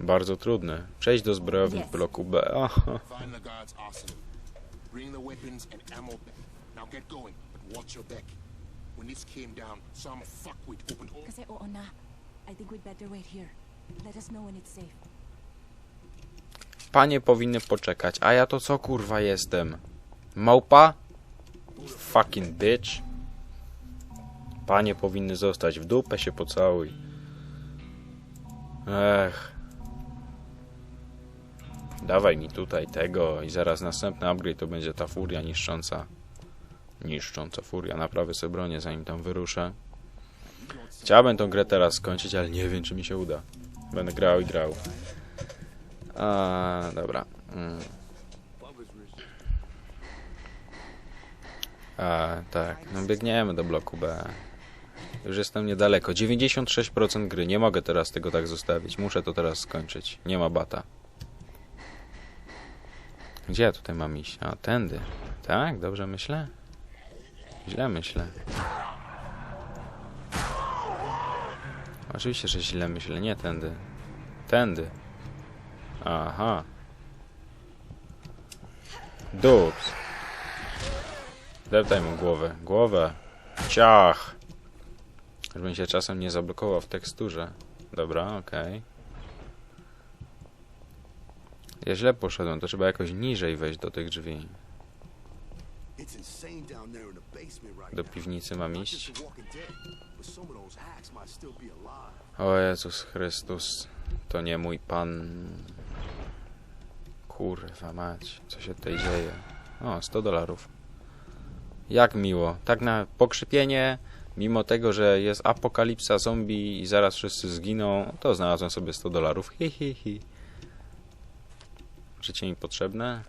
Bardzo trudny. Przejdź do zbrojowni w bloku B. Aha. Find the guard's arsenal. Bring the weapons and ammo back. Now get going, but watch your back. When this came down, some fuckwit opened all Kasi oo na. I think we'd better wait here. Let us know when it's safe. Panie powinny poczekać, a ja to co kurwa jestem? Małpa? Fucking bitch. Panie powinny zostać w dupę się pocałuj. Ech. Dawaj mi tutaj tego i zaraz następny upgrade to będzie ta furia niszcząca. Niszcząca furia. Naprawię sobie bronię zanim tam wyruszę. Chciałbym tą grę teraz skończyć, ale nie wiem czy mi się uda. Będę grał i grał. A, dobra. Mm. A, tak. No biegniemy do bloku B. Już jestem niedaleko. 96% gry. Nie mogę teraz tego tak zostawić. Muszę to teraz skończyć. Nie ma bata. Gdzie ja tutaj mam iść? A, tędy. Tak? Dobrze myślę? Źle myślę. Oczywiście, że źle myślę. Nie tędy. Tędy. Aha. Dups. Deptaj mu głowę. Głowę. Ciach. Żebym się czasem nie zablokował w teksturze. Dobra, okej. Ja źle poszedłem, to trzeba jakoś niżej wejść do tych drzwi. Do piwnicy mam iść. O Jezus Chrystus, to nie mój Pan. Kurwa mać, co się tutaj dzieje? O, 100 dolarów. Jak miło. Tak na pokrzypienie, mimo tego, że jest apokalipsa zombie i zaraz wszyscy zginą, to znalazłem sobie 100 dolarów. Hi, hi, hi. Życie mi potrzebne?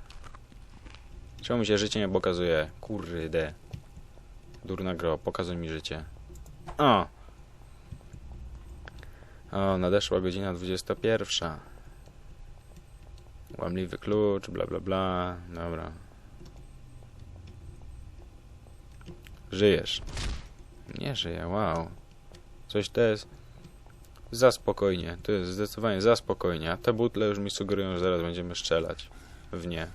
Czemu mi się życie nie pokazuje? Kurde. Durna gro, pokazuj mi życie. O! O, nadeszła godzina 21. Łamliwy klucz, bla bla bla. Dobra. Żyjesz. Nie żyję, wow. Coś to jest za spokojnie. To jest zdecydowanie za spokojnie. A te butle już mi sugerują, że zaraz będziemy strzelać. W nie.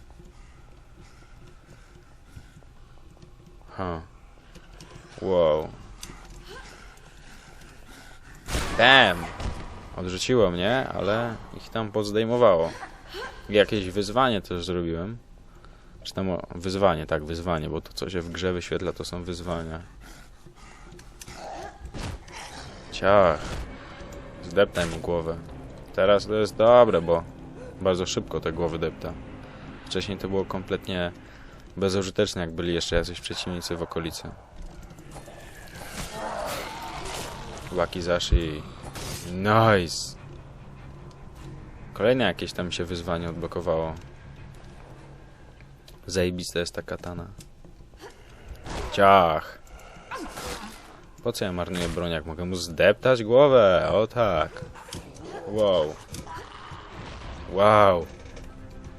Ha. Wow. Damn. Odrzuciło mnie, ale ich tam pozdejmowało. Jakieś wyzwanie też zrobiłem. Czy tam wyzwanie, tak, wyzwanie, bo to co się w grze wyświetla to są wyzwania. Ciach. Zdeptaj mu głowę. Teraz to jest dobre, bo bardzo szybko te głowy depta. Wcześniej to było kompletnie bezużyteczne, jak byli jeszcze jacyś przeciwnicy w okolicy. Wakizashi. Nice. Kolejne jakieś tam się wyzwanie odblokowało. Zajebista jest ta katana. Ciach. Po co ja marnuję broń, jak mogę mu zdeptać głowę? O tak. Wow. Wow.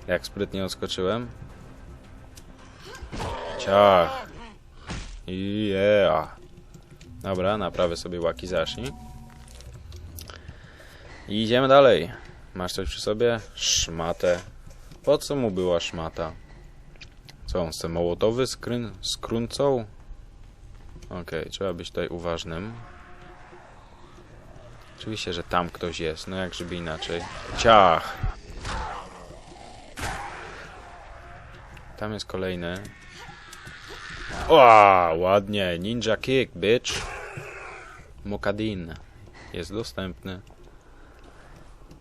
Jak sprytnie odskoczyłem. Ciach. Yeah. Dobra, naprawię sobie Wakizashi. I idziemy dalej. Masz coś przy sobie? Szmatę. Po co mu była szmata? Co, on chce mołotowy skryn, skrunącą? Okej, trzeba być tutaj uważnym. Oczywiście, że tam ktoś jest, no jak żeby inaczej. Ciach! Tam jest kolejny. O, ładnie. Ninja kick, bitch. Mokadin jest dostępny.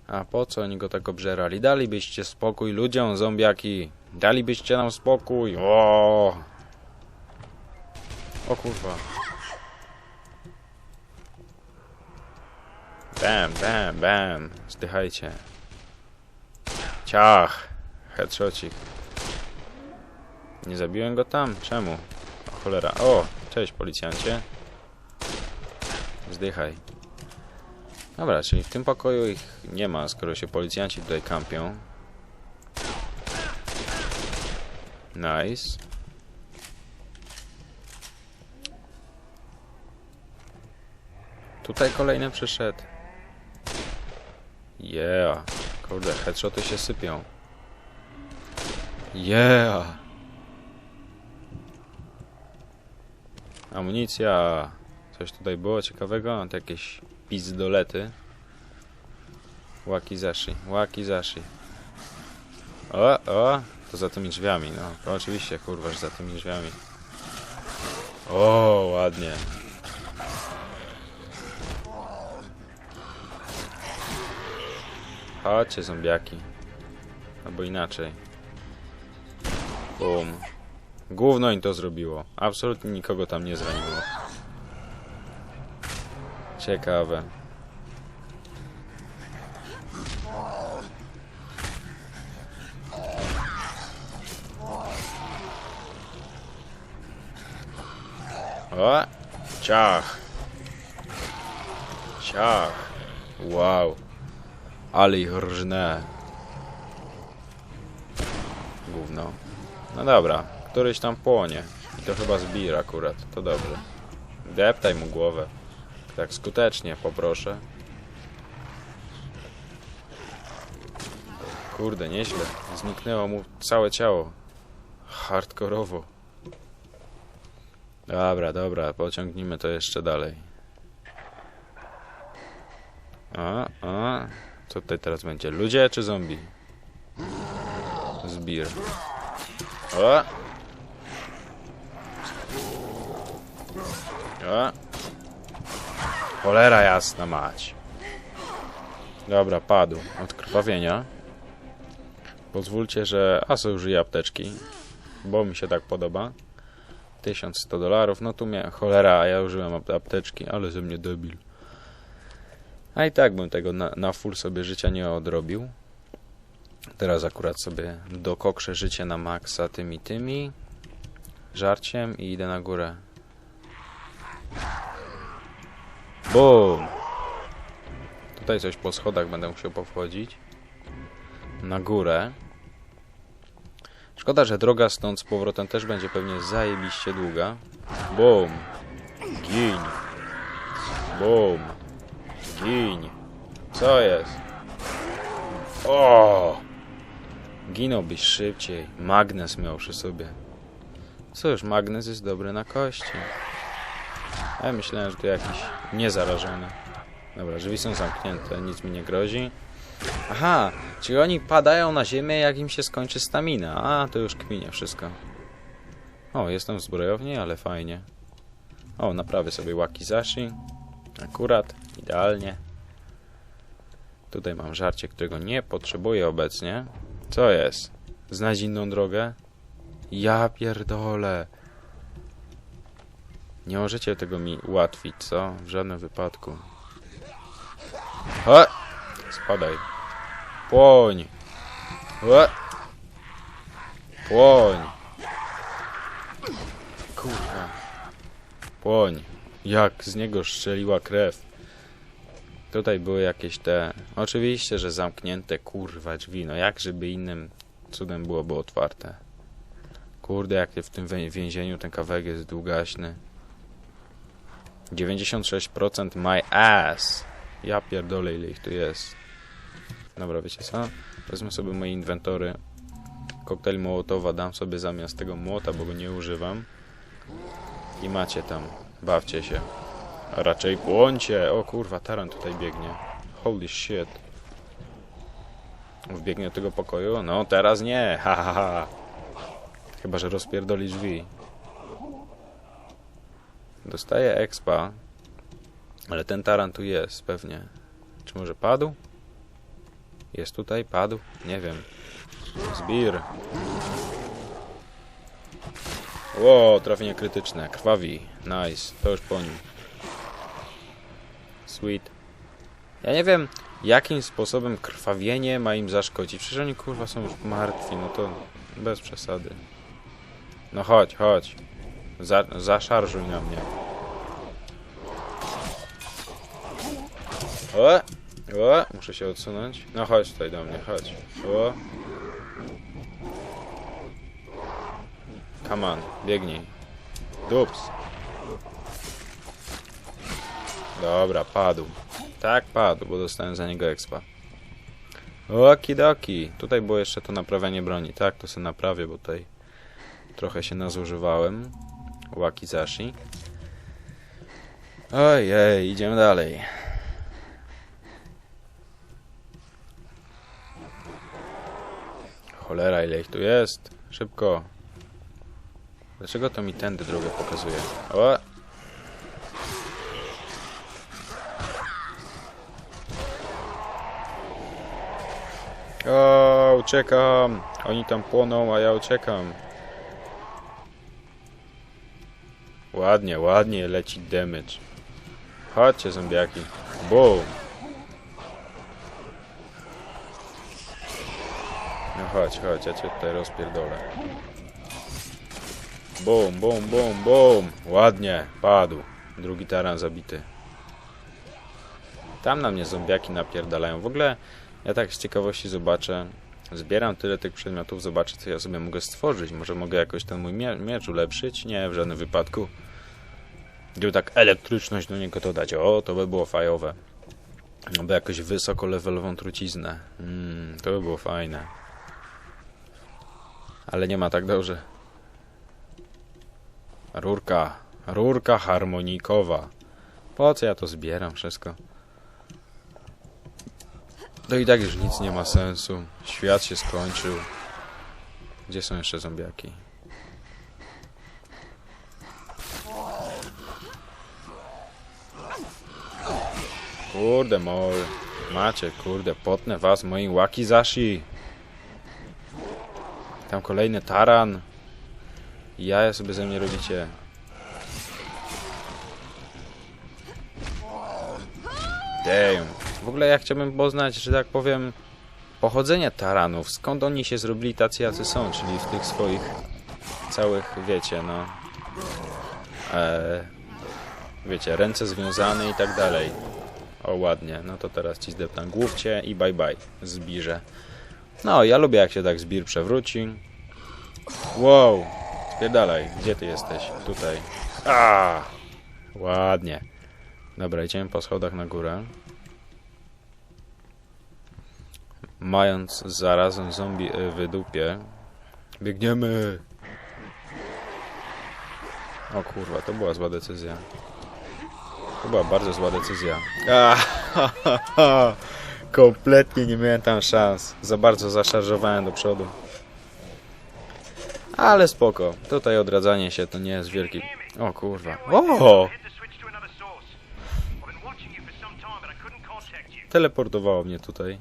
A po co oni go tak obżerali? Dalibyście spokój ludziom, zombiaki. Dalibyście nam spokój. O! O kurwa. Bam, bam, bam. Zdychajcie. Ciach. Headshotcik. Nie zabiłem go tam? Czemu? O cholera. O, cześć policjancie. Zdychaj. Dobra, czyli w tym pokoju ich nie ma, skoro się policjanci tutaj kampią. Nice. Tutaj kolejny przyszedł. Yeah. Kurde, headshoty się sypią. Yeah. Amunicja. Coś tutaj było ciekawego? To jakieś pizdolety. Wakizashi, wakizashi. O, o, to za tymi drzwiami, no. To oczywiście, kurwa, że za tymi drzwiami. O, ładnie. Chodźcie, zombiaki. Albo inaczej. Bum. Gówno im to zrobiło. Absolutnie nikogo tam nie zraniło. Ciekawe. O! Ciach! Ciach! Wow! Ale ich rżnę. Gówno. No dobra, któryś tam płonie. I to chyba zbir akurat, to dobrze. Deptaj mu głowę. Tak skutecznie, poproszę. Kurde, nieźle. Zniknęło mu całe ciało. Hardkorowo. Dobra, dobra, pociągnijmy to jeszcze dalej. A, a. Co tutaj teraz będzie? Ludzie czy zombie? Zbir. O! O! Cholera jasna mać. Dobra, padł od krwawienia. Pozwólcie, że... A, są użyję apteczki. Bo mi się tak podoba. 1100 dolarów. No tu miałem... Cholera, ja użyłem ap- apteczki, ale ze mnie debil. A i tak bym tego na, na full sobie życia nie odrobił. Teraz akurat sobie dokokrzę życie na maksa tymi tymi żarciem i idę na górę. Bum! Tutaj coś po schodach będę musiał powchodzić. Na górę. Szkoda, że droga stąd z powrotem też będzie pewnie zajebiście długa. Bum! Gin! Bum! Gin! Co jest? O! Ginąłbyś szybciej. Magnes miał przy sobie. Cóż, magnes jest dobry na kości. A ja myślałem, że to jakiś niezarażony. Dobra, drzwi są zamknięte, nic mi nie grozi. Aha, czyli oni padają na ziemię, jak im się skończy stamina. A, to już kminie wszystko. O, jestem w zbrojowni, ale fajnie. O, naprawię sobie wakizashi. Akurat, idealnie. Tutaj mam żarcie, którego nie potrzebuję obecnie. Co jest? Znajdź inną drogę? Ja pierdolę. Nie możecie tego mi ułatwić, co? W żadnym wypadku. He! Spadaj. Płoń! He! Płoń! Kurwa. Płoń. Jak z niego strzeliła krew. Tutaj były jakieś te... Oczywiście, że zamknięte kurwa drzwi. No jak żeby innym cudem byłoby otwarte. Kurde, jak w tym więzieniu ten kawałek jest długaśny. 96% my ass. Ja pierdolę ile ich tu jest. Dobra, wiecie co? Wezmę sobie moje inwentory. Koktajl Mołotowa dam sobie zamiast tego młota, bo go nie używam. I macie tam. Bawcie się. A raczej płońcie. O kurwa, taran tutaj biegnie. Holy shit. Wbiegnie do tego pokoju? No, teraz nie. Ha, ha, ha. Chyba, że rozpierdoli drzwi. Dostaję expa. Ale ten taran tu jest, pewnie. Czy może padł? Jest tutaj? Padł? Nie wiem. Zbir. Ło, trafienie krytyczne. Krwawi. Nice. To już po nim. Sweet. Ja nie wiem, jakim sposobem krwawienie ma im zaszkodzić. Przecież oni kurwa są już martwi, no to bez przesady. No chodź, chodź. Za, zaszarżuj na mnie. O! O! Muszę się odsunąć. No chodź tutaj do mnie, chodź. O! Come on, biegnij. Dups. Dobra, padł. Tak, padł, bo dostałem za niego expa. Okidoki. Tutaj było jeszcze to naprawianie broni. Tak, to sobie naprawię, bo tutaj trochę się nazużywałem. Wakizashi. Ojej, idziemy dalej. Cholera, ile ich tu jest. Szybko. Dlaczego to mi tędy drogę pokazuje? O! O, uciekam! Oni tam płoną, a ja uciekam. Ładnie, ładnie leci damage. Chodźcie, zombiaki. Boom! No chodź, chodź, ja cię tutaj rozpierdolę. Bum, bum, bum, bum. Ładnie, padł. Drugi taran zabity. Tam na mnie zombiaki napierdalają. W ogóle ja tak z ciekawości zobaczę. Zbieram tyle tych przedmiotów, zobaczę co ja sobie mogę stworzyć. Może mogę jakoś ten mój mie miecz ulepszyć? Nie, w żadnym wypadku. Gdyby tak elektryczność do niego dodać, o, to by było fajowe. Albo jakoś wysoko levelową truciznę. Mm, to by było fajne. Ale nie ma tak dobrze. Rurka. Rurka harmonikowa. Po co ja to zbieram wszystko? To i tak już nic nie ma sensu. Świat się skończył. Gdzie są jeszcze zombiaki? Kurde mol. Macie, kurde, potnę was moim wakizashi. Tam kolejny taran. Jaja sobie ze mnie robicie. Damn. W ogóle ja chciałbym poznać, że tak powiem, pochodzenie taranów. Skąd oni się zrobili tacy, jacy są, czyli w tych swoich całych, wiecie, no... E, wiecie, ręce związane i tak dalej. O, ładnie. No to teraz ci zdeptam główcie i bye bye. Zbirze. No, ja lubię jak się tak zbir przewróci. Wow. Spierdalaj. Gdzie ty jesteś? Tutaj. A! Ładnie. Dobra, idziemy po schodach na górę. Mając zarazem zombie y, w dupie. Biegniemy! O kurwa, to była zła decyzja. To była bardzo zła decyzja. A. Kompletnie nie miałem tam szans. Za bardzo zaszarżowałem do przodu. Ale spoko. Tutaj odradzanie się to nie jest wielki... O kurwa. O! Teleportowało mnie tutaj.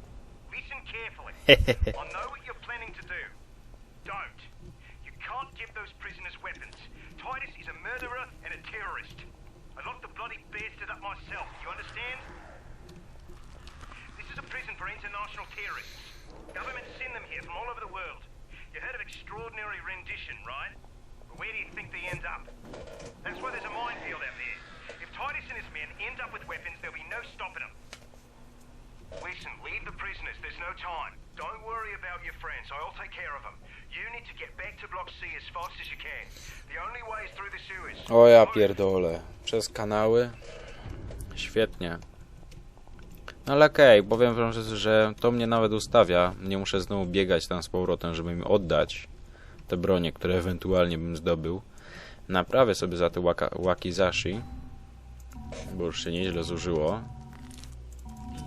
International terrorists. Governments send them here from all over the world. Extraordinary rendition, right? But where do you think they end up? That's why there's a minefield out there. If Titus and his men end up with weapons, there'll be no stopping them. Listen, leave the prisoners. There's no time. Don't worry about your friends. I'll take care of them. You need to get back to Block C as fast as you can. The only way is through the sewers. O ja pierdolę. Przez kanały. Świetnie. No ale okej, powiem wam, że, to mnie nawet ustawia. Nie muszę znowu biegać tam z powrotem, żeby mi oddać te bronie, które ewentualnie bym zdobył. Naprawię sobie za te waka, wakizashi, bo już się nieźle zużyło.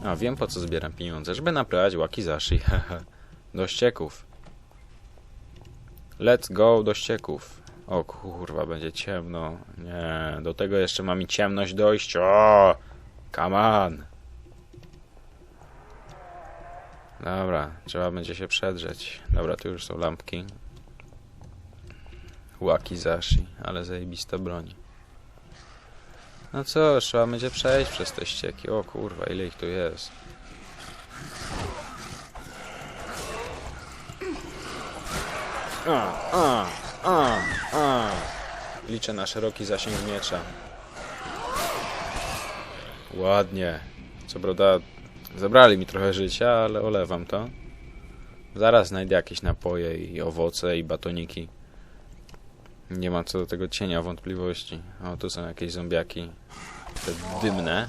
A, wiem po co zbieram pieniądze, żeby naprawiać wakizashi. do ścieków. Let's go do ścieków. O kurwa, będzie ciemno. Nie, do tego jeszcze ma mi ciemność dojść. O! Come on! Dobra, trzeba będzie się przedrzeć. Dobra, tu już są lampki. Wakizashi, ale zajebista broń. No co, trzeba będzie przejść przez te ścieki. O kurwa, ile ich tu jest. A, a, a, a. Liczę na szeroki zasięg miecza. Ładnie. Co prawda zabrali mi trochę życia, ale olewam to. Zaraz znajdę jakieś napoje i owoce i batoniki. Nie ma co do tego cienia wątpliwości. O, tu są jakieś zombiaki. Te dymne.